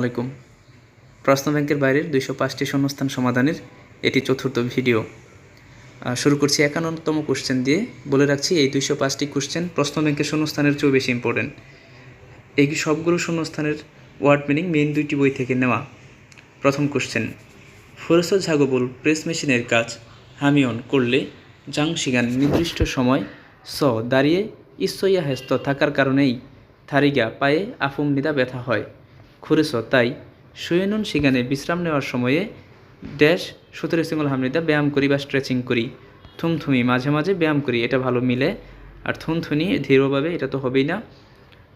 আলাইকুম। প্রশ্ন ব্যাংকের বাইরের দুইশো পাঁচটি শূন্যস্থান সমাধানের এটি চতুর্থ ভিডিও। শুরু করছি একান্নতম কোশ্চেন দিয়ে। বলে রাখছি, এই দুইশো পাঁচটি কোশ্চেন প্রশ্ন ব্যাংকের শূন্যস্থানের চেয়েও বেশি ইম্পর্টেন্ট এই সবগুলো শূন্যস্থানের ওয়ার্ড মিনিং মেইন দুইটি বই থেকে নেওয়া। প্রথম কোশ্চেন ফরস ঝাগবুল প্রেস মেশিনের কাজ হামিয়ন করলে জাং সিগান নির্দিষ্ট সময় স দাঁড়িয়ে ইসইয়া হেস্ত থাকার কারণেই থারিগা পায়ে আফুম নিদা ব্যথা হয়। খুরেস তাই সুয়েনুন সিগানে বিশ্রাম নেওয়ার সময়ে ড্যাশ সতেরো সিঙ্গল হামনিদা ব্যায়াম করি বা স্ট্রেচিং করি। থুমথুমি, মাঝে মাঝে ব্যায়াম করি, এটা ভালো মিলে। আর থুনথুনি ধীরভাবে, এটা তো হবেই না।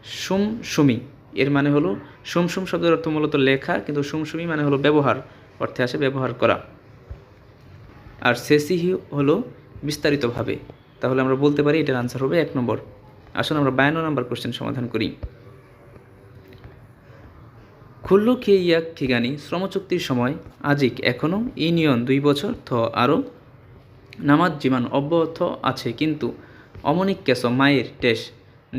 সুম সুমি, এর মানে হলো সুম সুম শব্দের অর্থ মূলত লেখা, কিন্তু সুম সুমি মানে হলো ব্যবহার, অর্থে আসে ব্যবহার করা। আর সেসিহি হলো বিস্তারিতভাবে। তাহলে আমরা বলতে পারি এটার আনসার হবে এক নম্বর। আসুন আমরা বায়ান্ন নম্বর কোশ্চেন সমাধান করি। খুল্লু ইয়াক ঠিকানি শ্রমচুক্তির সময় আজিক এখনও ইউনিয়ন দুই বছর থ আরও নামাজ জীবন অব্যাহত আছে, কিন্তু অমনিক কেস মায়ের টেস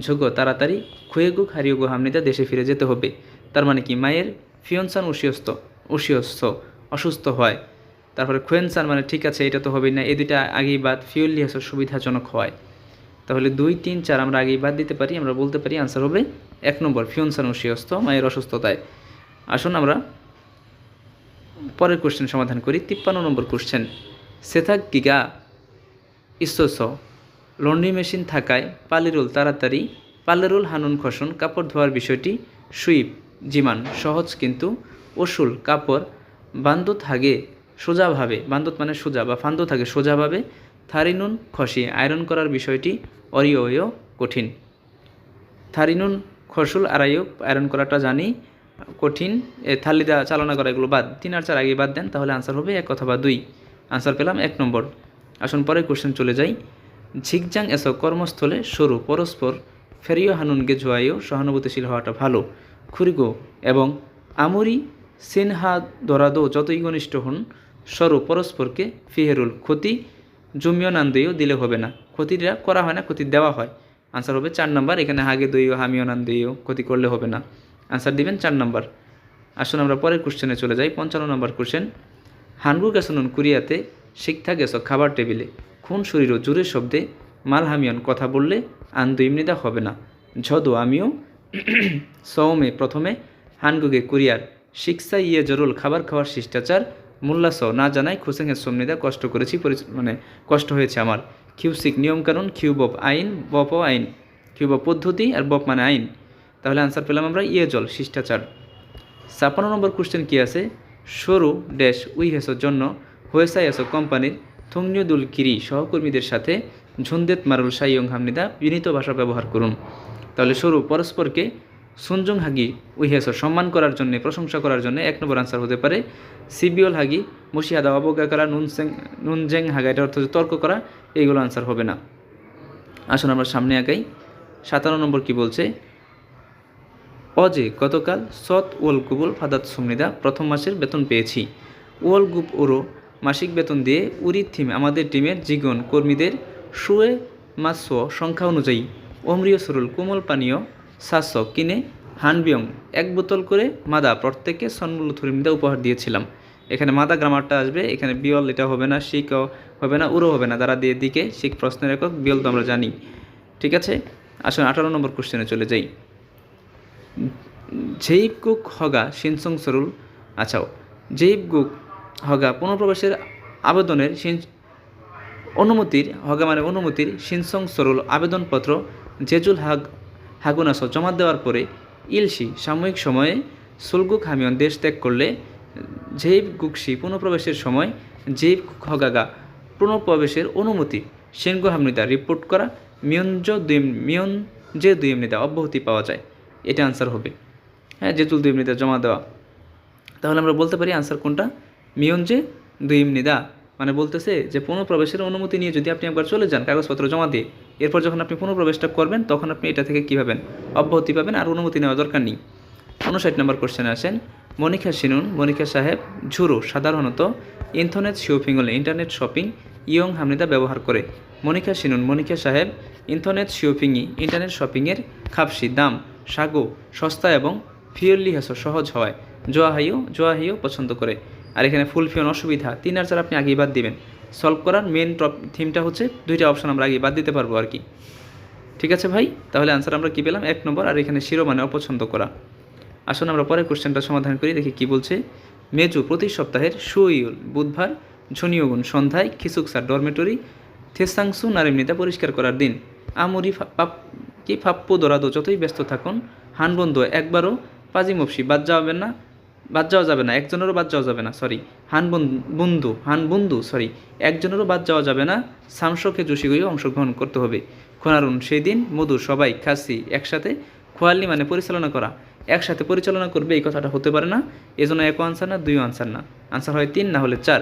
ঝোগ তাড়াতাড়ি খুয়েগু হারিয়েগু হামনিদা দেশে ফিরে যেতে হবে। তার মানে কি মায়ের ফিয়নসান উশিয়স্ত উশিয়স্ত অসুস্থ হয়। তারপরে খুয়েনসান মানে ঠিক আছে, এটা তো হবেই না, এই দুইটা আগেই বাদ ফিউলি হাসর সুবিধাজনক হয়। তাহলে দুই, তিন, চার আমরা আগেই বাদ দিতে পারি, আমরা বলতে পারি আনসার হবে এক নম্বর, ফিয়নসান উশিয়স্ত মায়ের অসুস্থতায়। আসুন আমরা পরের কোশ্চেন সমাধান করি। তিপ্পান্ন নম্বর কোশ্চেন সেথাক গিগা ইসোস, লন্ড্রি মেশিন থাকায় পালিরুল তাড়াতাড়ি, পালেরুল হানুন খসন, কাপড় ধোয়ার বিষয়টি সুইপ, জিমান, সহজ কিন্তু ওসুল, কাপড় বান্দুত হাগে সোজাভাবে, বান্দুত মানে সোজা বা ফান্দুত হাগে সোজাভাবে থারিনুন খসি, আয়রন করার বিষয়টি অরিয় কঠিন। থারিনুন খসুল আড়াইও আয়রন করাটা জানি কঠিন, এ থালিদা চালনা করা এগুলো বাদ, তিন আর চার আগে বাদ দেন, তাহলে আনসার হবে এক অথবা দুই। আনসার পেলাম এক নম্বর। আসুন পরে কোশ্চেন চলে যাই। ঝিকজাং এস কর্মস্থলে সরু, পরস্পর ফেরিও হানুনকে জোয়াইও সহানুভূতিশীল হওয়াটা ভালো। খুরিগো এবং আমরি, সিনহা, দরাদো যতই ঘনিষ্ঠ হন, সরু, পরস্পরকে ফিহেরুল, ক্ষতি জমিও নান্দেও দিলে হবে না। ক্ষতিটা করা হয় না, ক্ষতি দেওয়া হয়। আনসার হবে চার নম্বর, এখানে হাগে দইও, হামিও নান্দেও ক্ষতি করলে হবে না। আনসার দিবেন চার নম্বর আসুন আমরা পরের কোশ্চেনে চলে যাই, পঞ্চান্ন নম্বর কোশ্চেন হানগু গেছনুন কুরিয়াতে, শিক্ষা গেছ খাবার টেবিলে। খুন শরীর ও জোরের শব্দে মাল হামিয়ন কথা বললে আন্দু ইমনিদা হবে না। ঝদো আমিও। সৌমে প্রথমে হানগুগে কুরিয়ার। শিক্ষা ইয়ে জরুল খাবার খাওয়ার শিষ্টাচার। মোল্লা না জানাই খুসেঙের সমনিদা কষ্ট করেছি মানে কষ্ট হয়েছে আমার। কিউসিক নিয়মকানুন, কিউবব আইন, বপ আইন। কিউবব পদ্ধতি আর বপ মানে আইন। তাহলে আনসার পেলাম আমরা ইয়ে জল, শিষ্টাচার। ছাপ্পান্ন নম্বর কোশ্চেন কি আছে? সরু ড্যাশ উই হেসোর জন্য হোয়েসাই এসো কোম্পানির থংনিয়দুল কিরি সহকর্মীদের সাথে ঝুন্দেত মারুল সাইয়ং হামনিদা বিনীত ভাষা ব্যবহার করুন। তাহলে সরু পরস্পরকে সুনজং হাগি উই হেসো সম্মান করার জন্য, প্রশংসা করার জন্য এক নম্বর আনসার হতে পারে। সিবিওল হাগি, মুশিহাদা অবজ্ঞা করা নুনসেং নুনজেং হাগা, এটা অর্থ তর্ক করা, এইগুলো আনসার হবে না। আসুন আমরা সামনে আগাই। সাতান্ন নম্বর কি বলছে? অজে গতকাল সৎ ওয়াল গুবুল ফাদাত সুমনিদা প্রথম মাসের বেতন পেয়েছি। ওয়াল গুপ ওরো মাসিক বেতন দিয়ে উরি থিম আমাদের টিমের জীবন কর্মীদের শুয়ে মাস্য সংখ্যা অনুযায়ী অমৃয় সরুল কোমল পানীয় সাতশ কিনে হানবিয়ং এক বোতল করে মাদা প্রত্যেককে সন্মূল থুরিমিদা উপহার দিয়েছিলাম। এখানে মাদা গ্রামারটা আসবে, এখানে বিয়ল এটা হবে না শিকও হবে না, উরো হবে না। দ্বারা দিয়ে দিকে শিখ প্রশ্নের একক বিয়ল তো আমরা জানি। ঠিক আছে? আসুন আঠারো নম্বর কোশ্চেনে চলে যাই। জৈবগুক হগা সিনসং সরুল আচ্ছা জৈবগুক হগা পুনঃপ্রবেশের আবেদনের অনুমতির, হগা মানে অনুমতির সিনসং সরুল আবেদনপত্র জেজুল হাগ হাগুনাস জমা দেওয়ার পরে ইলসি সাময়িক সময়ে সুলগুক হামিয়ন দেশ ত্যাগ করলে জেইব গুকসি পুনঃপ্রবেশের সময় জৈব হগাগা পুনঃপ্রবেশের অনুমতি সেনগু হামনিদা রিপোর্ট করা মিয়ঞ্জ দুই মিয়ন যে দুই অব্যাহতি পাওয়া যায়। এটা আনসার হবে। হ্যাঁ জেতুল দুই এমনিদা জমা দেওয়া। তাহলে আমরা বলতে পারি আনসার কোনটা? মিয়ঞ্জে দুই এমনিদা মানে বলতেছে যে পুনঃপ্রবেশের অনুমতি নিয়ে যদি আপনি একবার চলে যান, কাগজপত্র জমা দিয়ে, এরপর যখন আপনি পুনঃপ্রবেশটা করবেন, তখন আপনি এটা থেকে কী পাবেন? অব্যাহতি পাবেন আর অনুমতি নেওয়া দরকার নেই। উনষাট নম্বর কোশ্চেনে আসেন মনিকা সিনুন মনিকা সাহেব, ঝুরু সাধারণত ইন্টারনেট শপিং হলে ইন্টারনেট শপিং ইয়ং হামনিদা ব্যবহার করে। মনিকা সিনুন মনিকা সাহেব ইন্টারনেট শপিংই ইন্টারনেট শপিংয়ের খাপসি, দাম। সাগো, সস্তা এবং ফিয়ারলি হেসো সহজ হওয়ায় জোয়া হাইও জোয়া হাইও পছন্দ করে। আর এখানে ফুল ফিওন অসুবিধা, তিন আর চার আপনি আগেই বাদ দিবেন। সলভ করার মেন টপ থিমটা হচ্ছে দুইটা অপশন আমরা আগেই বাদ দিতে পারব আর কি ঠিক আছে ভাই? তাহলে আনসার আমরা কী পেলাম? এক নম্বর, আর এখানে শিরোমানে অপছন্দ করা। আসুন আমরা পরের কোশ্চেনটা সমাধান করি, দেখি কি বলছে। মেজু, প্রতি সপ্তাহের সুইউল বুধবার ঝনিয়গুন সন্ধ্যায় খিসুকসার ডরমেটরি থেসাংসু, নারিমনিতা পরিষ্কার করার দিন। আমরি কি ফাপ্পু দোরাদো যতই ব্যস্ত থাকুন, হান বন্ধু, একবারও পাজি মপসি বাদ যাবেন না, বাদ যাওয়া যাবে না, একজনেরও বাদ যাওয়া যাবে না সরি হান বন- বন্ধু, হান বন্ধু সরি একজনেরও বাদ যাওয়া যাবে না সামসকে যোশীগইও অংশগ্রহণ করতে হবে। খোনারুন সেই দিন মধু, সবাই, খাসি একসাথে খোয়ালি মানে পরিচালনা করা, একসাথে পরিচালনা করবে, এই কথাটা হতে পারে না, এজন্য এক আনসার না দুই আনসার না, আনসার হয় তিন, না হলে চার।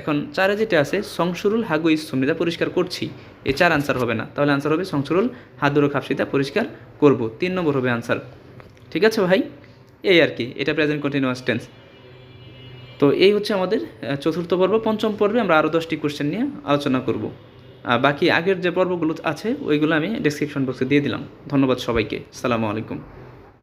এখন চারে যেটা আছে সংসুরুল হাগু ইসুমিদা পরিষ্কার করছি। এই চার আনসার হবে না। তাহলে আনসার হবে সংসুরুল হাদুর খাপসিদা পরিষ্কার করব। তিন নম্বর হবে আনসার ঠিক আছে ভাই? এই আর কি, এটা প্রেজেন্ট কন্টিনিউয়াস টেন্স তো এই হচ্ছে আমাদের চতুর্থ পর্ব। পঞ্চম পর্বে আমরা আরও দশটি কোশ্চেন নিয়ে আলোচনা করব। বাকি আগের যে পর্বগুলো আছে, ওইগুলো আমি ডেসক্রিপশন বক্সে দিয়ে দিলাম। ধন্যবাদ সবাইকে। সালামু আলাইকুম।